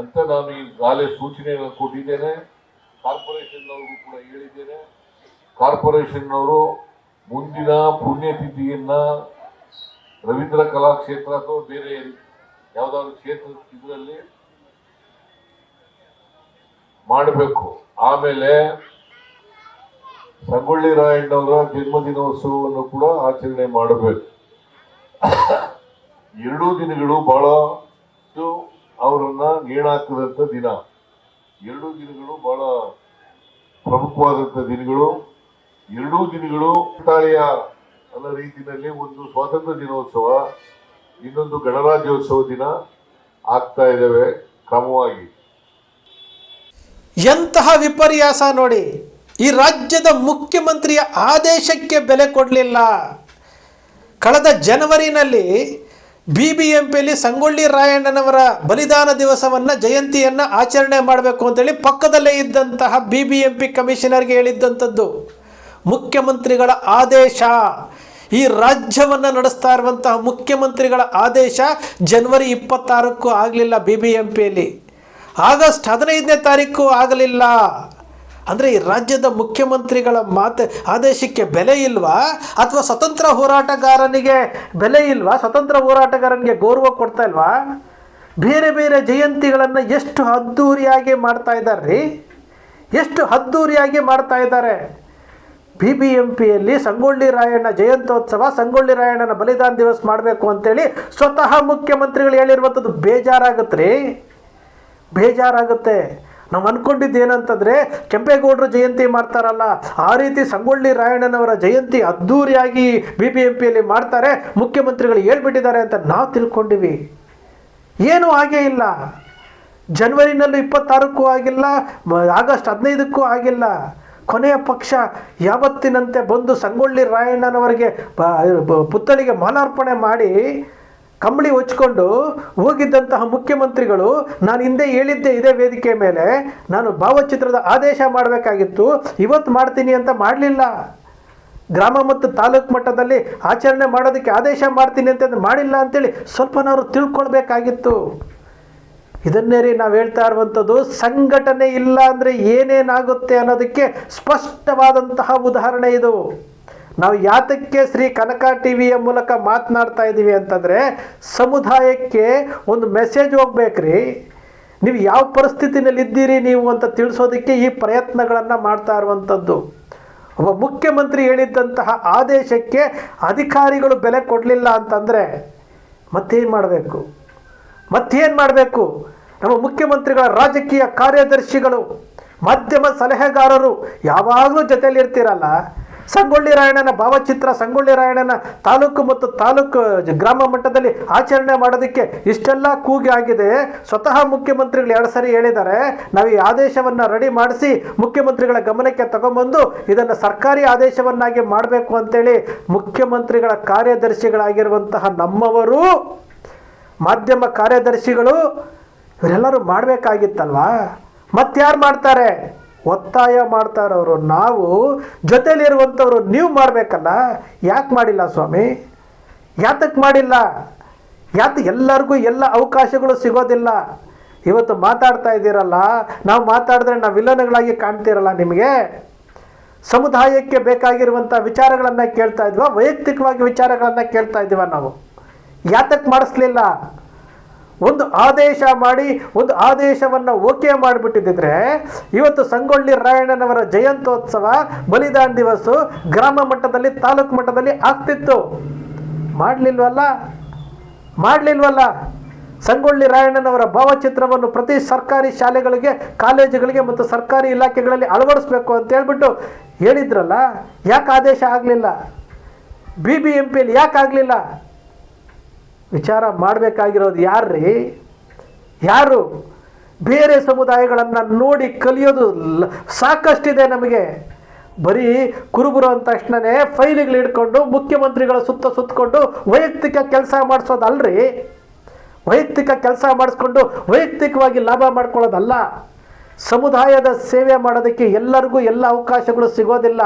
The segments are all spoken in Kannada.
ಅಂತ ನಾನು ಈಗಾಗಲೇ ಸೂಚನೆಗಳನ್ನು ಕೊಟ್ಟಿದ್ದೇನೆ. ಕಾರ್ಪೊರೇಷನ್ನವ್ರಿಗೂ ಕೂಡ ಹೇಳಿದ್ದೇನೆ. ಕಾರ್ಪೊರೇಷನ್ನವರು ಮುಂದಿನ ಪುಣ್ಯತಿಥಿಯನ್ನ ರವೀಂದ್ರ ಕಲಾಕ್ಷೇತ್ರ ಅಥವಾ ಬೇರೆ ಯಾವುದಾದ್ರು ಕ್ಷೇತ್ರ ಇದರಲ್ಲಿ ಮಾಡಬೇಕು. ಆಮೇಲೆ ಸಂಗೊಳ್ಳಿ ರಾಯಣ್ಣವರ ಜನ್ಮದಿನೋತ್ಸವವನ್ನು ಕೂಡ ಆಚರಣೆ ಮಾಡಬೇಕು. ಎರಡೂ ದಿನಗಳು ಬಹಳ ಅವರನ್ನ ನೇಣಾಕದಂತ ದಿನ. ಎರಡೂ ದಿನಗಳು ಬಹಳ ಪ್ರಮುಖವಾದಂತ ದಿನಗಳು. ಎರಡೂ ದಿನಗಳು ತಾಳಿಯ ಅನ್ನೋ ರೀತಿಯಲ್ಲಿ ಒಂದು ಸ್ವಾತಂತ್ರ್ಯ ದಿನೋತ್ಸವ, ಇನ್ನೊಂದು ಗಣರಾಜ್ಯೋತ್ಸವ ದಿನ ಆಗ್ತಾ ಇದ್ದಾವೆ ಕ್ರಮವಾಗಿ. ಎಂತಹ ವಿಪರ್ಯಾಸ ನೋಡಿ, ಈ ರಾಜ್ಯದ ಮುಖ್ಯಮಂತ್ರಿಯ ಆದೇಶಕ್ಕೆ ಬೆಲೆ ಕೊಡಲಿಲ್ಲ. ಕಳೆದ ಜನವರಿನಲ್ಲಿ ಬಿ ಬಿ ಎಂ ಪಿಯಲ್ಲಿ ಸಂಗೊಳ್ಳಿ ರಾಯಣ್ಣನವರ ಬಲಿದಾನ ದಿವಸವನ್ನು ಜಯಂತಿಯನ್ನು ಆಚರಣೆ ಮಾಡಬೇಕು ಅಂತೇಳಿ ಪಕ್ಕದಲ್ಲೇ ಇದ್ದಂತಹ ಬಿ ಬಿ ಎಂ ಪಿ ಕಮಿಷನರ್ಗೆ ಹೇಳಿದ್ದಂಥದ್ದು. ಮುಖ್ಯಮಂತ್ರಿಗಳ ಆದೇಶ. ಈ ರಾಜ್ಯವನ್ನು ನಡೆಸ್ತಾ ಇರುವಂತಹ ಮುಖ್ಯಮಂತ್ರಿಗಳ ಆದೇಶ ಜನವರಿ ಇಪ್ಪತ್ತಾರಕ್ಕೂ ಆಗಲಿಲ್ಲ ಬಿ ಬಿ ಎಂ ಪಿಯಲ್ಲಿ ಆಗಸ್ಟ್ ಹದಿನೈದನೇ ತಾರೀಕು ಆಗಲಿಲ್ಲ. ಅಂದರೆ ಈ ರಾಜ್ಯದ ಮುಖ್ಯಮಂತ್ರಿಗಳ ಮಾತು ಆದೇಶಕ್ಕೆ ಬೆಲೆ ಇಲ್ವಾ? ಅಥವಾ ಸ್ವತಂತ್ರ ಹೋರಾಟಗಾರನಿಗೆ ಬೆಲೆ ಇಲ್ವಾ? ಸ್ವತಂತ್ರ ಹೋರಾಟಗಾರನಿಗೆ ಗೌರವ ಕೊಡ್ತಾ ಇಲ್ವಾ? ಬೇರೆ ಬೇರೆ ಜಯಂತಿಗಳನ್ನು ಎಷ್ಟು ಅದ್ಧೂರಿಯಾಗಿ ಮಾಡ್ತಾ ಇದ್ದಾರೆ ರೀ ಎಷ್ಟು ಅದ್ಧೂರಿಯಾಗಿ ಮಾಡ್ತಾ ಇದ್ದಾರೆ ಬಿ ಬಿ ಎಂ ಪಿಯಲ್ಲಿ ಸಂಗೊಳ್ಳಿ ರಾಯಣ್ಣ ಜಯಂತ್ಯೋತ್ಸವ, ಸಂಗೊಳ್ಳಿ ರಾಯಣ್ಣನ ಬಲಿದಾನ ದಿವಸ ಮಾಡಬೇಕು ಅಂತೇಳಿ ಸ್ವತಃ ಮುಖ್ಯಮಂತ್ರಿಗಳು ಹೇಳಿರುವಂಥದ್ದು ಬೇಜಾರಾಗುತ್ತೆ ರೀ ಬೇಜಾರಾಗುತ್ತೆ. ನಾವು ಅಂದ್ಕೊಂಡಿದ್ದು ಏನಂತಂದರೆ ಕೆಂಪೇಗೌಡರ ಜಯಂತಿ ಮಾಡ್ತಾರಲ್ಲ, ಆ ರೀತಿ ಸಂಗೊಳ್ಳಿ ರಾಯಣ್ಣನವರ ಜಯಂತಿ ಅದ್ಧೂರಿಯಾಗಿ ಬಿ ಬಿ ಎಂ ಪಿಯಲ್ಲಿ ಮಾಡ್ತಾರೆ. ಮುಖ್ಯಮಂತ್ರಿಗಳು ಹೇಳ್ಬಿಟ್ಟಿದ್ದಾರೆ ಅಂತ ನಾವು ತಿಳ್ಕೊಂಡಿವಿ. ಏನೂ ಹಾಗೇ ಇಲ್ಲ. ಜನ್ವರಿನಲ್ಲೂ ಇಪ್ಪತ್ತಾರಕ್ಕೂ ಆಗಿಲ್ಲ ಆಗಸ್ಟ್ ಹದಿನೈದಕ್ಕೂ ಆಗಿಲ್ಲ. ಕೊನೆಯ ಪಕ್ಷ ಯಾವತ್ತಿನಂತೆ ಬಂದು ಸಂಗೊಳ್ಳಿ ರಾಯಣ್ಣನವರಿಗೆ ಪುತ್ಥಳಿಗೆ ಮಾಲಾರ್ಪಣೆ ಮಾಡಿ ಕಂಬಳಿ ಹೊಚ್ಕೊಂಡು ಹೋಗಿದ್ದಂತಹ ಮುಖ್ಯಮಂತ್ರಿಗಳು, ನಾನು ಹಿಂದೆ ಹೇಳಿದ್ದೆ ಇದೇ ವೇದಿಕೆ ಮೇಲೆ, ನಾನು ಭಾವಚಿತ್ರದ ಆದೇಶ ಮಾಡಬೇಕಾಗಿತ್ತು, ಇವತ್ತು ಮಾಡ್ತೀನಿ ಅಂತ ಮಾಡಲಿಲ್ಲ. ಗ್ರಾಮ ಮತ್ತು ತಾಲೂಕು ಮಟ್ಟದಲ್ಲಿ ಆಚರಣೆ ಮಾಡೋದಕ್ಕೆ ಆದೇಶ ಮಾಡ್ತೀನಿ ಅಂತ ಮಾಡಿಲ್ಲ ಅಂತೇಳಿ ಸ್ವಲ್ಪನಾದ್ರು ತಿಳ್ಕೊಳ್ಬೇಕಾಗಿತ್ತು. ಇದನ್ನೇ ರೀ ನಾವು ಹೇಳ್ತಾ ಇರುವಂಥದ್ದು, ಸಂಘಟನೆ ಇಲ್ಲ ಅಂದರೆ ಏನೇನಾಗುತ್ತೆ ಅನ್ನೋದಕ್ಕೆ ಸ್ಪಷ್ಟವಾದಂತಹ ಉದಾಹರಣೆ ಇದು. ನಾವು ಯಾತಕ್ಕೆ ಶ್ರೀ ಕನಕ ಟಿ ವಿಯ ಮೂಲಕ ಮಾತನಾಡ್ತಾ ಇದ್ದೀವಿ ಅಂತಂದರೆ, ಸಮುದಾಯಕ್ಕೆ ಒಂದು ಮೆಸೇಜ್ ಹೋಗ್ಬೇಕ್ರಿ. ನೀವು ಯಾವ ಪರಿಸ್ಥಿತಿನಲ್ಲಿ ಇದ್ದೀರಿ ನೀವು ಅಂತ ತಿಳಿಸೋದಕ್ಕೆ ಈ ಪ್ರಯತ್ನಗಳನ್ನು ಮಾಡ್ತಾ ಇರುವಂಥದ್ದು ಒಬ್ಬ ಮುಖ್ಯಮಂತ್ರಿ ಹೇಳಿದ್ದಂತಹ ಆದೇಶಕ್ಕೆ ಅಧಿಕಾರಿಗಳು ಬೆಲೆ ಕೊಡಲಿಲ್ಲ ಅಂತಂದರೆ ಮತ್ತೇನು ಮಾಡಬೇಕು? ಮತ್ತೇನು ಮಾಡಬೇಕು? ನಮ್ಮ ಮುಖ್ಯಮಂತ್ರಿಗಳ ರಾಜಕೀಯ ಕಾರ್ಯದರ್ಶಿಗಳು, ಮಾಧ್ಯಮ ಸಲಹೆಗಾರರು ಯಾವಾಗಲೂ ಜೊತೆಯಲ್ಲಿ ಇರ್ತೀರಲ್ಲ ಸಂಗೊಳ್ಳಿ ರಾಯಣ್ಣನ ಭಾವಚಿತ್ರ, ಸಂಗೊಳ್ಳಿ ರಾಯಣ್ಣನ ತಾಲೂಕು ಮತ್ತು ತಾಲೂಕು ಗ್ರಾಮ ಮಟ್ಟದಲ್ಲಿ ಆಚರಣೆ ಮಾಡೋದಕ್ಕೆ ಇಷ್ಟೆಲ್ಲ ಕೂಗಿ ಆಗಿದೆ. ಸ್ವತಃ ಮುಖ್ಯಮಂತ್ರಿಗಳು ಎರಡು ಸಾರಿ ಹೇಳಿದ್ದಾರೆ. ನಾವು ಈ ಆದೇಶವನ್ನು ರೆಡಿ ಮಾಡಿಸಿ ಮುಖ್ಯಮಂತ್ರಿಗಳ ಗಮನಕ್ಕೆ ತಗೊಂಬಂದು ಇದನ್ನು ಸರ್ಕಾರಿ ಆದೇಶವನ್ನಾಗಿ ಮಾಡಬೇಕು ಅಂತೇಳಿ ಮುಖ್ಯಮಂತ್ರಿಗಳ ಕಾರ್ಯದರ್ಶಿಗಳಾಗಿರುವಂತಹ ನಮ್ಮವರು, ಮಾಧ್ಯಮ ಕಾರ್ಯದರ್ಶಿಗಳು, ಇವರೆಲ್ಲರೂ ಮಾಡಬೇಕಾಗಿತ್ತಲ್ವಾ? ಮತ್ತಾರು ಮಾಡ್ತಾರೆ? ಒತ್ತಾಯ ಮಾಡ್ತಾರವರು. ನಾವು ಜೊತೆಯಲ್ಲಿರುವಂಥವ್ರು ನೀವು ಮಾಡಬೇಕಲ್ಲ? ಯಾಕೆ ಮಾಡಿಲ್ಲ ಸ್ವಾಮಿ? ಯಾತಕ್ಕೆ ಮಾಡಿಲ್ಲ? ಯಾತ ಎಲ್ಲರಿಗೂ ಎಲ್ಲ ಅವಕಾಶಗಳು ಸಿಗೋದಿಲ್ಲ. ಇವತ್ತು ಮಾತಾಡ್ತಾ ಇದ್ದೀರಲ್ಲ? ನಾವು ಮಾತಾಡಿದ್ರೆ ನಾವು ವಿಲನಗಳಾಗಿ ಕಾಣ್ತಿರಲ್ಲ ನಿಮಗೆ? ಸಮುದಾಯಕ್ಕೆ ಬೇಕಾಗಿರುವಂಥ ವಿಚಾರಗಳನ್ನು ಕೇಳ್ತಾ ಇದ್ವಾ? ವೈಯಕ್ತಿಕವಾಗಿ ವಿಚಾರಗಳನ್ನು ಕೇಳ್ತಾ ಇದ್ದೀವ ನಾವು? ಯಾತಕ್ಕೆ ಮಾಡಿಸ್ಲಿಲ್ಲ? ಒಂದು ಆದೇಶ ಮಾಡಿ, ಒಂದು ಆದೇಶವನ್ನು ಓಕೆ ಮಾಡಿಬಿಟ್ಟಿದ್ದರೆ ಇವತ್ತು ಸಂಗೊಳ್ಳಿ ರಾಯಣ್ಣನವರ ಜಯಂತ್ಯೋತ್ಸವ ಬಲಿದಾನ ದಿವಸ ಗ್ರಾಮ ಮಟ್ಟದಲ್ಲಿ, ತಾಲೂಕು ಮಟ್ಟದಲ್ಲಿ ಆಗ್ತಿತ್ತು. ಮಾಡಲಿಲ್ವಲ್ಲ? ಮಾಡಲಿಲ್ವಲ್ಲ? ಸಂಗೊಳ್ಳಿ ರಾಯಣ್ಣನವರ ಭಾವಚಿತ್ರವನ್ನು ಪ್ರತಿ ಸರ್ಕಾರಿ ಶಾಲೆಗಳಿಗೆ, ಕಾಲೇಜುಗಳಿಗೆ ಮತ್ತು ಸರ್ಕಾರಿ ಇಲಾಖೆಗಳಲ್ಲಿ ಅಳವಡಿಸ್ಬೇಕು ಅಂತ ಹೇಳ್ಬಿಟ್ಟು ಹೇಳಿದ್ರಲ್ಲ? ಯಾಕೆ ಆದೇಶ ಆಗಲಿಲ್ಲ? ಬಿ ಬಿ ಎಂ ಪಿಯಲ್ಲಿ ಯಾಕೆ ಆಗಲಿಲ್ಲ? ವಿಚಾರ ಮಾಡಬೇಕಾಗಿರೋದು ಯಾರ್ರೀ? ಯಾರು? ಬೇರೆ ಸಮುದಾಯಗಳನ್ನು ನೋಡಿ ಕಲಿಯೋದು ಸಾಕಷ್ಟಿದೆ ನಮಗೆ. ಬರೀ ಕುರುಬರು ಅಂದ ತಕ್ಷಣವೇ ಫೈಲಿಗಳು ಹಿಡ್ಕೊಂಡು ಮುಖ್ಯಮಂತ್ರಿಗಳ ಸುತ್ತ ಸುತ್ತಕೊಂಡು ವೈಯಕ್ತಿಕ ಕೆಲಸ ಮಾಡಿಸೋದಲ್ರಿ. ವೈಯಕ್ತಿಕ ಕೆಲಸ ಮಾಡಿಸ್ಕೊಂಡು ವೈಯಕ್ತಿಕವಾಗಿ ಲಾಭ ಮಾಡ್ಕೊಳ್ಳೋದಲ್ಲ. ಸಮುದಾಯದ ಸೇವೆ ಮಾಡೋದಕ್ಕೆ ಎಲ್ಲರಿಗೂ ಎಲ್ಲ ಅವಕಾಶಗಳು ಸಿಗೋದಿಲ್ಲ.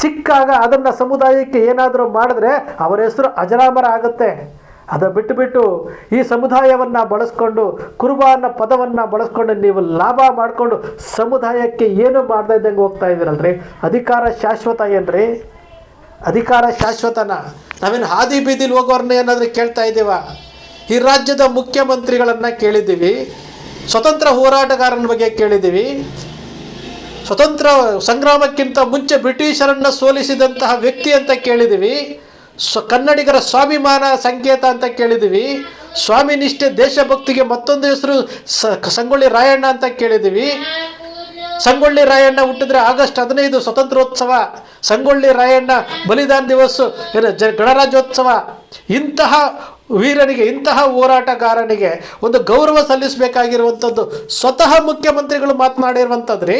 ಸಿಕ್ಕಾಗ ಅದನ್ನು ಸಮುದಾಯಕ್ಕೆ ಏನಾದರೂ ಮಾಡಿದ್ರೆ ಅವರ ಹೆಸರು ಅಜರಾಮರ ಆಗುತ್ತೆ. ಅದು ಬಿಟ್ಟು ಬಿಟ್ಟು ಈ ಸಮುದಾಯವನ್ನು ಬಳಸ್ಕೊಂಡು ಕುರುಬ ಅನ್ನೋ ಪದವನ್ನು ಬಳಸ್ಕೊಂಡು ನೀವು ಲಾಭ ಮಾಡಿಕೊಂಡು ಸಮುದಾಯಕ್ಕೆ ಏನು ಮಾಡ್ತಾ ಇದ್ದಂಗೆ ಹೋಗ್ತಾ ಇದ್ದೀರಲ್ರಿ? ಅಧಿಕಾರ ಶಾಶ್ವತ ಏನ್ರಿ? ಅಧಿಕಾರ ಶಾಶ್ವತನ? ನಾವೇನು ಹಾದಿ ಬೀದಿಲಿ ಹೋಗೋರನ್ನ ಏನಾದರೂ ಕೇಳ್ತಾ ಇದ್ದೀವ? ಈ ರಾಜ್ಯದ ಮುಖ್ಯಮಂತ್ರಿಗಳನ್ನು ಕೇಳಿದ್ದೀವಿ, ಸ್ವತಂತ್ರ ಹೋರಾಟಗಾರನ ಬಗ್ಗೆ ಕೇಳಿದ್ದೀವಿ ಸ್ವತಂತ್ರ ಸಂಗ್ರಾಮಕ್ಕಿಂತ ಮುಂಚೆ ಬ್ರಿಟಿಷರನ್ನು ಸೋಲಿಸಿದಂತಹ ವ್ಯಕ್ತಿ ಅಂತ ಕೇಳಿದ್ದೀವಿ ಸ್ವ ಕನ್ನಡಿಗರ ಸ್ವಾಭಿಮಾನ ಸಂಕೇತ ಅಂತ ಕೇಳಿದ್ದೀವಿ ಸ್ವಾಮಿ ನಿಷ್ಠೆ ದೇಶಭಕ್ತಿಗೆ ಮತ್ತೊಂದು ಹೆಸರು ಸಂಗೊಳ್ಳಿ ರಾಯಣ್ಣ ಅಂತ ಕೇಳಿದ್ದೀವಿ ಸಂಗೊಳ್ಳಿ ರಾಯಣ್ಣ ಹುಟ್ಟಿದ್ರೆ ಆಗಸ್ಟ್ ಹದಿನೈದು ಸ್ವತಂತ್ರೋತ್ಸವ. ಸಂಗೊಳ್ಳಿ ರಾಯಣ್ಣ ಬಲಿದಾನ ದಿವಸ ಗಣರಾಜ್ಯೋತ್ಸವ. ಇಂತಹ ವೀರನಿಗೆ, ಇಂತಹ ಹೋರಾಟಗಾರನಿಗೆ ಒಂದು ಗೌರವ ಸಲ್ಲಿಸಬೇಕಾಗಿರುವಂಥದ್ದು ಸ್ವತಃ ಮುಖ್ಯಮಂತ್ರಿಗಳು ಮಾತನಾಡಿರುವಂಥದ್ರಿ.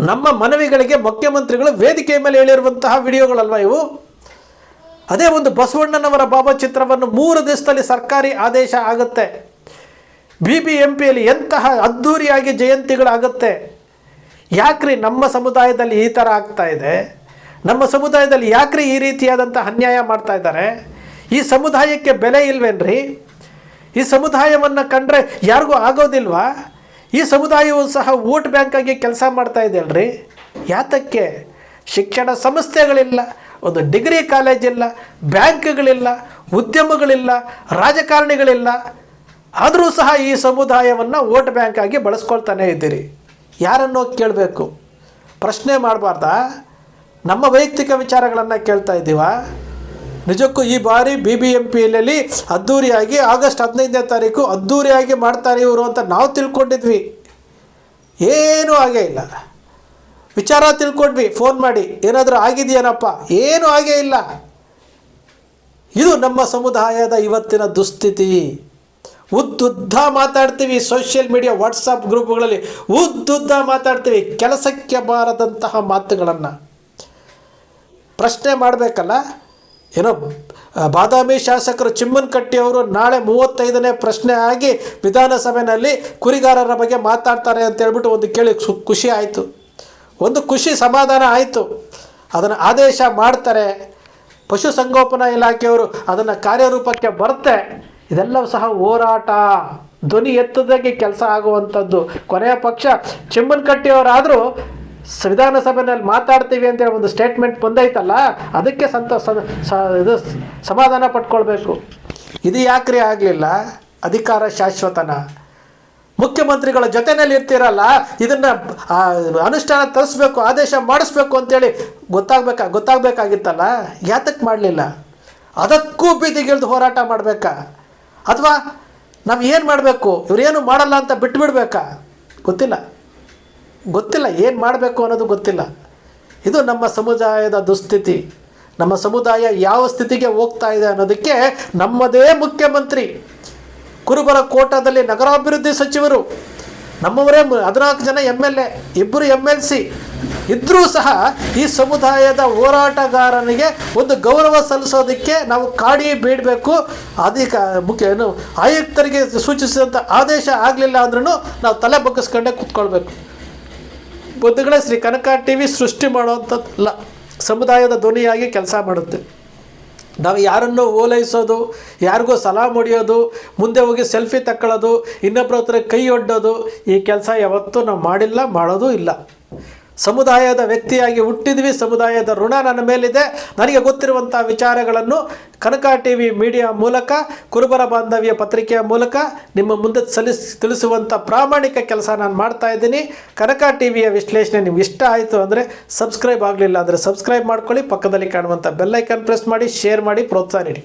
ನಮ್ಮ ಮನವಿಗಳಿಗೆ ಮುಖ್ಯಮಂತ್ರಿಗಳು ವೇದಿಕೆ ಮೇಲೆ ಹೇಳಿರುವಂತಹ ವಿಡಿಯೋಗಳಲ್ವ ಇವು? ಅದೇ ಒಂದು ಬಸವಣ್ಣನವರ ಭಾವಚಿತ್ರವನ್ನು ಮೂರು ದಿವಸದಲ್ಲಿ ಸರ್ಕಾರಿ ಆದೇಶ ಆಗುತ್ತೆ. ಬಿ ಬಿ ಎಂ ಪಿಯಲ್ಲಿ ಎಂತಹ ಅದ್ಧೂರಿಯಾಗಿ ಜಯಂತಿಗಳಾಗುತ್ತೆ. ಯಾಕ್ರಿ ನಮ್ಮ ಸಮುದಾಯದಲ್ಲಿ ಈ ಥರ ಆಗ್ತಾ ಇದೆ? ನಮ್ಮ ಸಮುದಾಯದಲ್ಲಿ ಯಾಕ್ರಿ ಈ ರೀತಿಯಾದಂಥ ಅನ್ಯಾಯ ಮಾಡ್ತಾ ಇದ್ದಾರೆ? ಈ ಸಮುದಾಯಕ್ಕೆ ಬೆಲೆ ಇಲ್ವೇನ್ರಿ? ಈ ಸಮುದಾಯವನ್ನು ಕಂಡ್ರೆ ಯಾರಿಗೂ ಆಗೋದಿಲ್ವಾ? ಈ ಸಮುದಾಯವು ಸಹ ವೋಟ್ ಬ್ಯಾಂಕಾಗಿ ಕೆಲಸ ಮಾಡ್ತಾ ಇದೆ ಅಲ್ರಿ. ಯಾತಕ್ಕೆ? ಶಿಕ್ಷಣ ಸಂಸ್ಥೆಗಳಿಲ್ಲ, ಒಂದು ಡಿಗ್ರಿ ಕಾಲೇಜ್ ಇಲ್ಲ, ಬ್ಯಾಂಕ್ಗಳಿಲ್ಲ, ಉದ್ಯಮಗಳಿಲ್ಲ, ರಾಜಕಾರಣಿಗಳಿಲ್ಲ. ಆದರೂ ಸಹ ಈ ಸಮುದಾಯವನ್ನು ವೋಟ್ ಬ್ಯಾಂಕ್ ಆಗಿ ಬಳಸ್ಕೊಳ್ತಾನೆ ಇದ್ದೀರಿ. ಯಾರನ್ನೋ ಕೇಳಬೇಕು. ಪ್ರಶ್ನೆ ಮಾಡಬಾರ್ದಾ? ನಮ್ಮ ವೈಯಕ್ತಿಕ ವಿಚಾರಗಳನ್ನು ಕೇಳ್ತಾ ಇದ್ದೀವಾ? ನಿಜಕ್ಕೂ ಈ ಬಾರಿ ಬಿ ಬಿ ಎಂ ಪಿಯಲ್ಲಿ ಅದ್ದೂರಿಯಾಗಿ ಆಗಸ್ಟ್ ಹದಿನೈದನೇ ತಾರೀಕು ಅದ್ದೂರಿಯಾಗಿ ಮಾಡ್ತಾರೆ ಇವರು ಅಂತ ನಾವು ತಿಳ್ಕೊಂಡಿದ್ವಿ. ಏನೂ ಆಗೇ ಇಲ್ಲ. ವಿಚಾರ ತಿಳ್ಕೊಂಡ್ವಿ, ಫೋನ್ ಮಾಡಿ, ಏನಾದರೂ ಆಗಿದೆಯೇನಪ್ಪ? ಏನೂ ಆಗೇ ಇಲ್ಲ. ಇದು ನಮ್ಮ ಸಮುದಾಯದ ಇವತ್ತಿನ ದುಸ್ಥಿತಿ. ಉದ್ದುದ್ದ ಮಾತಾಡ್ತೀವಿ ಸೋಷಿಯಲ್ ಮೀಡಿಯಾ ವಾಟ್ಸಪ್ ಗ್ರೂಪ್ಗಳಲ್ಲಿ ಉದ್ದುದ್ದ ಮಾತಾಡ್ತೀವಿ ಕೆಲಸಕ್ಕೆ ಬಾರದಂತಹ ಮಾತುಗಳನ್ನು. ಪ್ರಶ್ನೆ ಮಾಡಬೇಕಲ್ಲ? ಏನೋ ಬಾದಾಮಿ ಶಾಸಕರು ಚಿಮ್ಮನಕಟ್ಟಿ ಅವರು ನಾಳೆ ಮೂವತ್ತೈದನೇ ಪ್ರಶ್ನೆ ಆಗಿ ವಿಧಾನಸಭೆಯಲ್ಲಿ ಕುರಿಗಾರರ ಬಗ್ಗೆ ಮಾತಾಡ್ತಾರೆ ಅಂತ ಹೇಳ್ಬಿಟ್ಟು ಒಂದು ಕೇಳಿ ಖುಷಿ ಆಯಿತು. ಒಂದು ಖುಷಿ ಸಮಾಧಾನ ಆಯಿತು. ಅದನ್ನು ಆದೇಶ ಮಾಡ್ತಾರೆ. ಪಶುಸಂಗೋಪನಾ ಇಲಾಖೆಯವರು ಅದನ್ನು ಕಾರ್ಯರೂಪಕ್ಕೆ ಬರುತ್ತೆ ಇದೆಲ್ಲವೂ ಸಹ ಹೋರಾಟ. ಧ್ವನಿ ಎತ್ತದಾಗೆ ಕೆಲಸ ಆಗುವಂಥದ್ದು. ಕೊನೆಯ ಪಕ್ಷ ಚಿಮ್ಮನಕಟ್ಟಿಯವರಾದರೂ ಸ- ವಿಧಾನಸಭೆಯಲ್ಲಿ ಮಾತಾಡ್ತೀವಿ ಅಂತೇಳಿ ಒಂದು ಸ್ಟೇಟ್ಮೆಂಟ್ ಬಂದೈತಲ್ಲ, ಅದಕ್ಕೆ ಸಂತೋಷ ಇದು ಸಮಾಧಾನ ಪಟ್ಕೊಳ್ಬೇಕು. ಇದು ಯಾಕ್ರಿ ಆಗಲಿಲ್ಲ? ಅಧಿಕಾರ ಶಾಶ್ವತನ. ಮುಖ್ಯಮಂತ್ರಿಗಳ ಜೊತೆಯಲ್ಲಿ ಇರ್ತೀರಲ್ಲ, ಇದನ್ನು ಅನುಷ್ಠಾನ ತರಿಸ್ಬೇಕು, ಆದೇಶ ಮಾಡಿಸ್ಬೇಕು ಅಂತೇಳಿ ಗೊತ್ತಾಗ್ಬೇಕಾ ಗೊತ್ತಾಗಬೇಕಾಗಿತ್ತಲ್ಲ? ಯಾತಕ್ಕೆ ಮಾಡಲಿಲ್ಲ? ಅದಕ್ಕೂ ಬೀದಿಗಿಳಿದು ಹೋರಾಟ ಮಾಡಬೇಕಾ? ಅಥವಾ ನಾವು ಏನು ಮಾಡಬೇಕು? ಇವರೇನು ಮಾಡಲ್ಲ ಅಂತ ಬಿಟ್ಬಿಡ್ಬೇಕಾ? ಗೊತ್ತಿಲ್ಲ. ಗೊತ್ತಿಲ್ಲ, ಏನು ಮಾಡಬೇಕು ಅನ್ನೋದು ಗೊತ್ತಿಲ್ಲ. ಇದು ನಮ್ಮ ಸಮುದಾಯದ ದುಸ್ಥಿತಿ. ನಮ್ಮ ಸಮುದಾಯ ಯಾವ ಸ್ಥಿತಿಗೆ ಹೋಗ್ತಾ ಇದೆ ಅನ್ನೋದಕ್ಕೆ ನಮ್ಮದೇ ಮುಖ್ಯಮಂತ್ರಿ. ಕುರುಬರ ಕೋಟಾದಲ್ಲಿ ನಗರಾಭಿವೃದ್ಧಿ ಸಚಿವರು, ನಮ್ಮವರೇ ಹದಿನಾಲ್ಕು ಜನ ಎಂ ಎಲ್ ಎ, ಇಬ್ಬರು ಎಂ ಎಲ್ ಸಿ ಇದ್ದರೂ ಸಹ ಈ ಸಮುದಾಯದ ಹೋರಾಟಗಾರನಿಗೆ ಒಂದು ಗೌರವ ಸಲ್ಲಿಸೋದಕ್ಕೆ ನಾವು ಕಾಡಿ ಬೇಡಬೇಕು ಅಧಿಕ, ಮುಖ್ಯ, ಏನು, ಆಯುಕ್ತರಿಗೆ ಸೂಚಿಸಿದಂಥ ಆದೇಶ ಆಗಲಿಲ್ಲ ಅಂದ್ರೂ ನಾವು ತಲೆ ಬಗ್ಗಿಸ್ಕೊಂಡೇ ಕೂತ್ಕೊಳ್ಬೇಕು. ಬುದ್ಧಿಗಳೇ ಶ್ರೀ ಕನಕ ಟಿ ವಿ ಸೃಷ್ಟಿ ಮಾಡೋವಂಥದ್ದಲ್ಲ ಸಮುದಾಯದ ಧ್ವನಿಯಾಗಿ ಕೆಲಸ ಮಾಡುತ್ತೆ. ನಾವು ಯಾರನ್ನು ಓಲೈಸೋದು, ಯಾರಿಗೂ ಸಲಾಮ್ ಹೊಡಿಯೋದು, ಮುಂದೆ ಹೋಗಿ ಸೆಲ್ಫಿ ತಕ್ಕೊಳ್ಳೋದು ಇನ್ನೊಬ್ಬರ ಹತ್ರ ಕೈ ಒಡ್ಡೋದು ಈ ಕೆಲಸ ಯಾವತ್ತೂ ನಾವು ಮಾಡಿಲ್ಲ, ಮಾಡೋದು ಇಲ್ಲ. ಸಮುದಾಯದ ವ್ಯಕ್ತಿಯಾಗಿ ಹುಟ್ಟಿದ್ವಿ, ಸಮುದಾಯದ ಋಣ ನನ್ನ ಮೇಲಿದೆ. ನನಗೆ ಗೊತ್ತಿರುವಂಥ ವಿಚಾರಗಳನ್ನು ಕನಕ ಟಿ ವಿ ಮೀಡಿಯಾ ಮೂಲಕ, ಕುರುಬರ ಬಾಂಧವ್ಯ ಪತ್ರಿಕೆಯ ಮೂಲಕ ನಿಮ್ಮ ಮುಂದೆ ಸಲ್ಲಿಸ್ ತಿಳಿಸುವಂಥ ಪ್ರಾಮಾಣಿಕ ಕೆಲಸ ನಾನು ಮಾಡ್ತಾ ಇದ್ದೀನಿ. ಕನಕ ಟಿ ವಿಯ ವಿಶ್ಲೇಷಣೆ ನಿಮ್ಗೆ ಇಷ್ಟ ಆಯಿತು ಅಂದರೆ ಸಬ್ಸ್ಕ್ರೈಬ್ ಆಗಲಿಲ್ಲ ಅಂದರೆ ಸಬ್ಸ್ಕ್ರೈಬ್ ಮಾಡ್ಕೊಳ್ಳಿ. ಪಕ್ಕದಲ್ಲಿ ಕಾಣುವಂಥ ಬೆಲ್ಲೈಕನ್ ಪ್ರೆಸ್ ಮಾಡಿ, ಶೇರ್ ಮಾಡಿ, ಪ್ರೋತ್ಸಾಹ ನೀಡಿ.